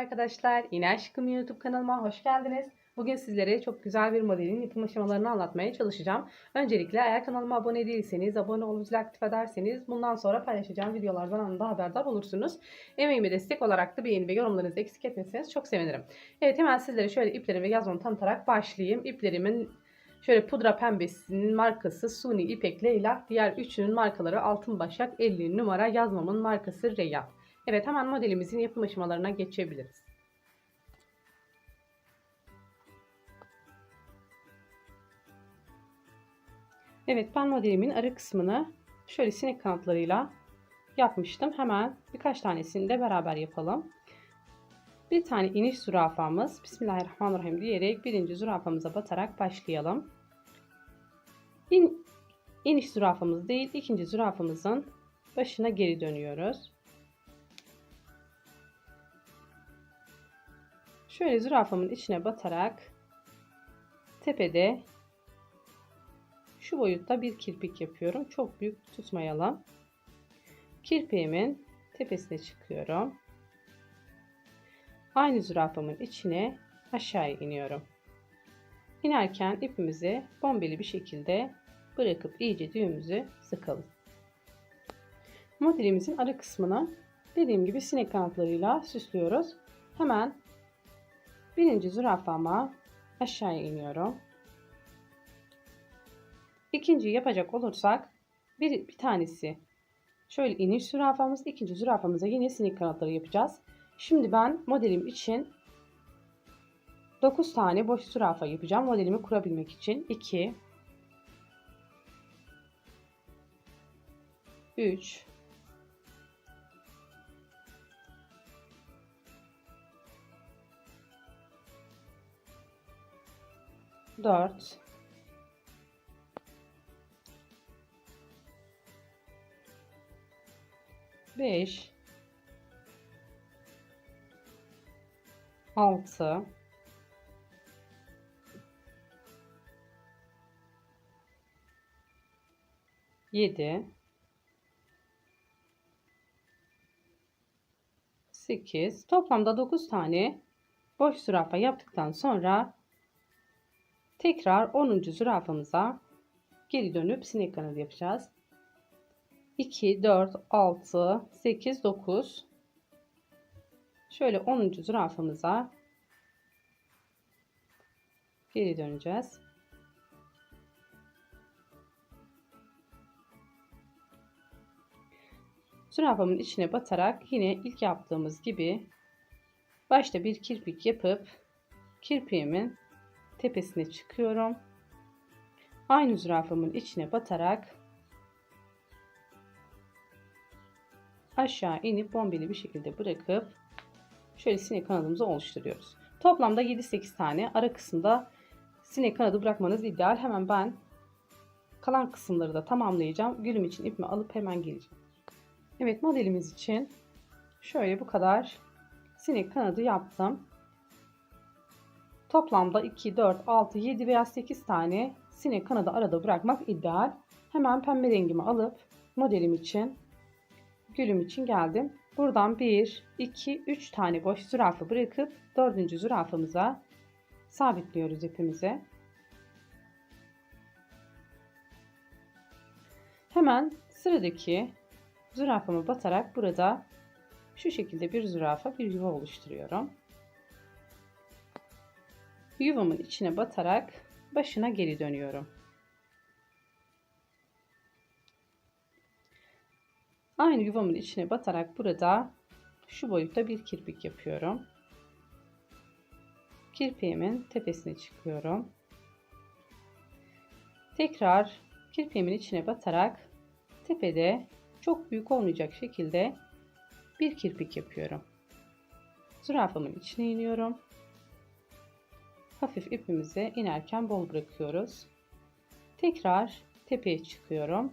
arkadaşlar. Yine Aşkım YouTube kanalıma hoş geldiniz. Bugün sizlere çok güzel bir modelin yapım aşamalarını anlatmaya çalışacağım. Öncelikle eğer kanalıma abone değilseniz, abone olup zil aktif ederseniz bundan sonra paylaşacağım videolardan anında haberdar olursunuz. Emeğime destek olarak da beğeni ve yorumlarınızı eksik etmeseniz çok sevinirim. Evet hemen sizlere şöyle ipleri ve yazmamı tanıtarak başlayayım. İplerimin şöyle pudra pembesinin markası Suni İpek Leyla. Diğer üçünün markaları Altın Başak 50 numara yazmamın markası Reya. Evet hemen modelimizin yapım aşamalarına geçebiliriz. Evet ben modelimin arı kısmını şöyle sinek kanatlarıyla yapmıştım. Hemen birkaç tanesini de beraber yapalım. Bir tane iniş zürafamız Bismillahirrahmanirrahim diyerek birinci zürafamıza batarak başlayalım. İn, iniş zürafamız değil ikinci zürafamızın başına geri dönüyoruz. Şöyle zürafamın içine batarak tepede şu boyutta bir kirpik yapıyorum. Çok büyük tutmayalım. Kirpiğimin tepesine çıkıyorum. Aynı zürafamın içine aşağıya iniyorum. İnerken ipimizi bombeli bir şekilde bırakıp iyice düğümümüzü sıkalım. Modelimizin ara kısmını dediğim gibi sinek kanatlarıyla süslüyoruz. Hemen birinci zürafama aşağıya iniyorum. İkinciyi yapacak olursak bir, bir tanesi şöyle iniş zürafamız, ikinci zürafamıza yine sinek kanatları yapacağız. Şimdi ben modelim için 9 tane boş zürafa yapacağım. Modelimi kurabilmek için 2 3 4 5 6 7 8 toplamda 9 tane boş zürafa yaptıktan sonra tekrar 10. zürafamıza geri dönüp sinek kanadı yapacağız. 2 4 6 8 9 şöyle 10. zürafamıza geri döneceğiz. Zürafamın içine batarak yine ilk yaptığımız gibi başta bir kirpik yapıp kirpiğimin tepesine çıkıyorum. Aynı zürafamın içine batarak aşağı inip bombeli bir şekilde bırakıp şöyle sinek kanadımızı oluşturuyoruz. Toplamda 7-8 tane ara kısımda sinek kanadı bırakmanız ideal. Hemen ben kalan kısımları da tamamlayacağım. Gülüm için ipimi alıp hemen geleceğim. Evet modelimiz için şöyle bu kadar sinek kanadı yaptım. Toplamda 2, 4, 6, 7 veya 8 tane sinek kanadı arada bırakmak ideal. Hemen pembe rengimi alıp modelim için gülüm için geldim. Buradan 1, 2, 3 tane boş zürafa bırakıp 4. zürafamıza sabitliyoruz ipimizi. Hemen sıradaki zürafamı batarak burada şu şekilde bir zürafa bir yuva oluşturuyorum. Yuvamın içine batarak başına geri dönüyorum. Aynı yuvamın içine batarak burada şu boyutta bir kirpik yapıyorum. Kirpiğimin tepesine çıkıyorum. Tekrar kirpiğimin içine batarak tepede çok büyük olmayacak şekilde bir kirpik yapıyorum. Zürafamın içine iniyorum. Hafif ipimizi inerken bol bırakıyoruz. Tekrar tepeye çıkıyorum.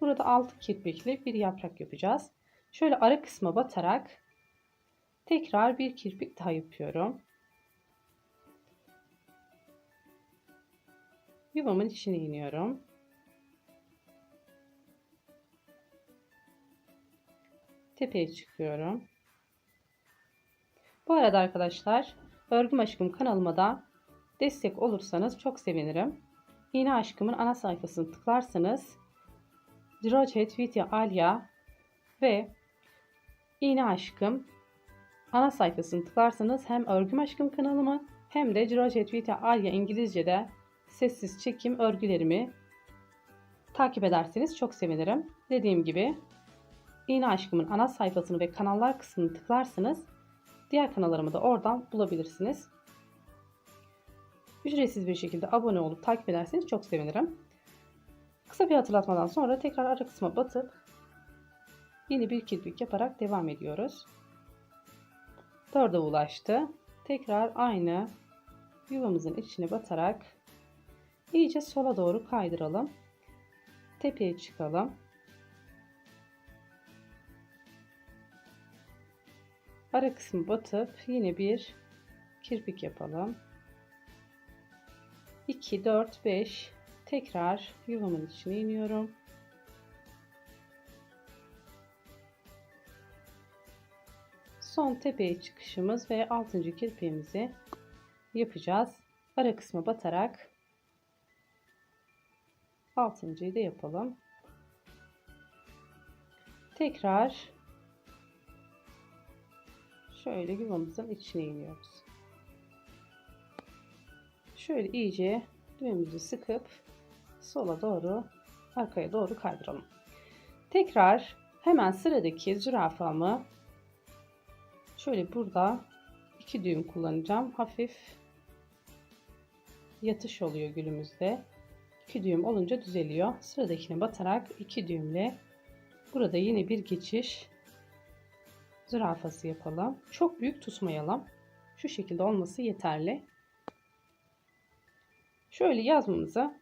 Burada 6 kirpikli bir yaprak yapacağız. Şöyle ara kısma batarak tekrar bir kirpik daha yapıyorum. Yuvamın içine iniyorum. Tepeye çıkıyorum. Bu arada arkadaşlar Örgüm Aşkım kanalıma da destek olursanız çok sevinirim. İğne Aşkım'ın ana sayfasını tıklarsanız Drochet Vitya Alya ve İğne Aşkım ana sayfasını tıklarsanız hem Örgüm Aşkım kanalımı hem de Drochet Vitya Alya İngilizce'de sessiz çekim örgülerimi takip ederseniz çok sevinirim. Dediğim gibi İğne Aşkım'ın ana sayfasını ve kanallar kısmını tıklarsanız diğer kanallarımı da oradan bulabilirsiniz. Ücretsiz bir şekilde abone olup takip ederseniz çok sevinirim. Kısa bir hatırlatmadan sonra tekrar ara kısma batıp yeni bir kirpik yaparak devam ediyoruz. Dörde ulaştı. Tekrar aynı yuvamızın içine batarak iyice sola doğru kaydıralım. Tepeye çıkalım. Ara kısmı batıp yine bir kirpik yapalım. 2, 4, 5 tekrar yuvamın içine iniyorum. Son tepeye çıkışımız ve 6. kirpiğimizi yapacağız. Ara kısma batarak 6.yı da yapalım. Tekrar şöyle yuvamızın içine iniyoruz. Şöyle iyice düğümümüzü sıkıp sola doğru arkaya doğru kaydıralım. Tekrar hemen sıradaki zürafamı şöyle burada iki düğüm kullanacağım. Hafif yatış oluyor gülümüzde. İki düğüm olunca düzeliyor. Sıradakine batarak iki düğümle burada yine bir geçiş zürafası yapalım. Çok büyük tutmayalım. Şu şekilde olması yeterli. Şöyle yazmamızı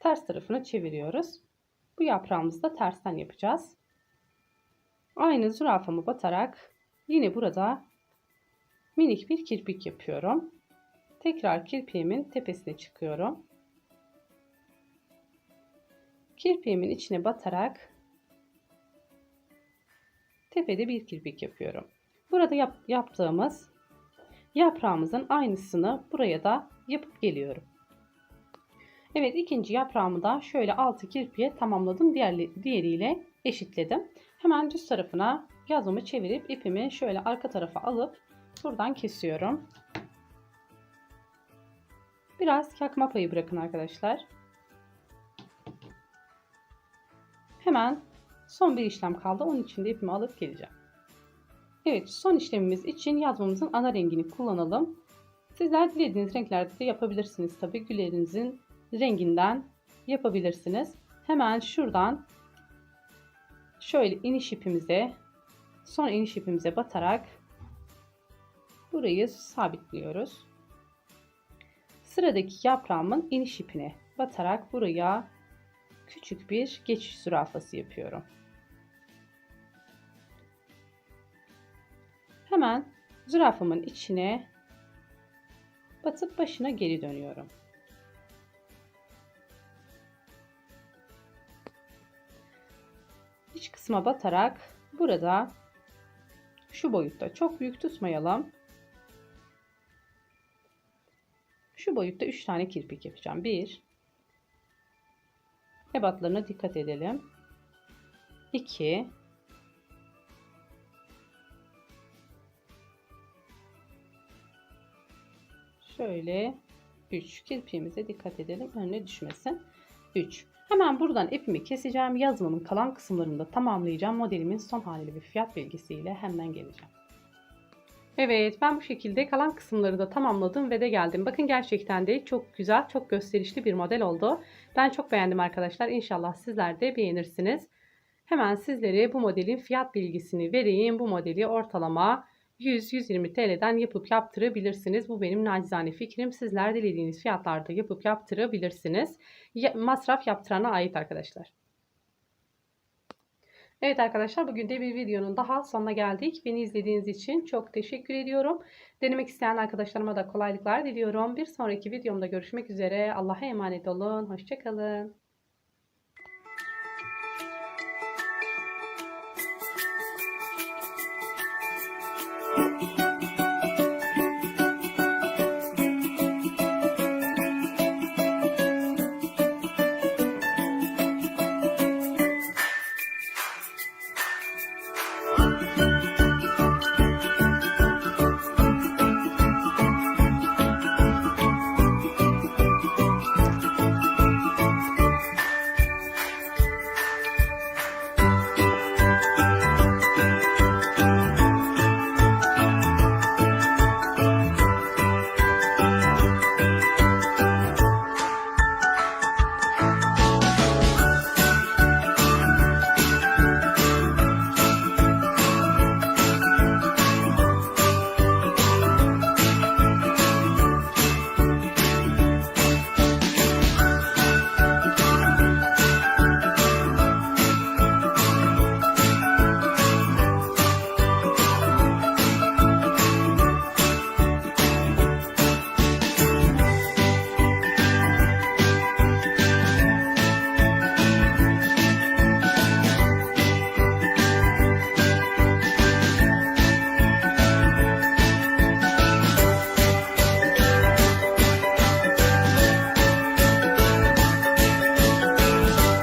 ters tarafına çeviriyoruz. Bu yaprağımızı da tersten yapacağız. Aynı zürafamı batarak yine burada minik bir kirpik yapıyorum. Tekrar kirpiğimin tepesine çıkıyorum. Kirpiğimin içine batarak tepede bir kirpik yapıyorum. Burada yap yaptığımız yaprağımızın aynısını buraya da yapıp geliyorum. Evet ikinci yaprağımı da şöyle altı kirpiye tamamladım. Diğer, diğeriyle eşitledim. Hemen düz tarafına yazımı çevirip ipimi şöyle arka tarafa alıp buradan kesiyorum. Biraz yakma payı bırakın arkadaşlar. Hemen son bir işlem kaldı. Onun için de ipimi alıp geleceğim. Evet son işlemimiz için yazmamızın ana rengini kullanalım. Sizler dilediğiniz renklerde de yapabilirsiniz. Tabi güllerinizin renginden yapabilirsiniz. Hemen şuradan şöyle iniş ipimize son iniş ipimize batarak burayı sabitliyoruz. Sıradaki yaprağımın iniş ipine batarak buraya küçük bir geçiş zürafası yapıyorum. Hemen zürafamın içine batıp başına geri dönüyorum. İç kısma batarak burada şu boyutta çok büyük tutmayalım. Şu boyutta 3 tane kirpik yapacağım. 1 Ebatlarına dikkat edelim. 2 Şöyle 3 kirpiğimize dikkat edelim. Önüne düşmesin. 3. Hemen buradan ipimi keseceğim. Yazmamın kalan kısımlarını da tamamlayacağım. Modelimin son haliyle bir fiyat bilgisiyle hemen geleceğim. Evet ben bu şekilde kalan kısımları da tamamladım ve de geldim. Bakın gerçekten de çok güzel, çok gösterişli bir model oldu. Ben çok beğendim arkadaşlar. İnşallah sizler de beğenirsiniz. Hemen sizlere bu modelin fiyat bilgisini vereyim. Bu modeli ortalama 100-120 TL'den yapıp yaptırabilirsiniz. Bu benim nacizane fikrim. Sizler dilediğiniz fiyatlarda yapıp yaptırabilirsiniz. Masraf yaptırana ait arkadaşlar. Evet arkadaşlar bugün de bir videonun daha sonuna geldik. Beni izlediğiniz için çok teşekkür ediyorum. Denemek isteyen arkadaşlarıma da kolaylıklar diliyorum. Bir sonraki videomda görüşmek üzere. Allah'a emanet olun. Hoşçakalın.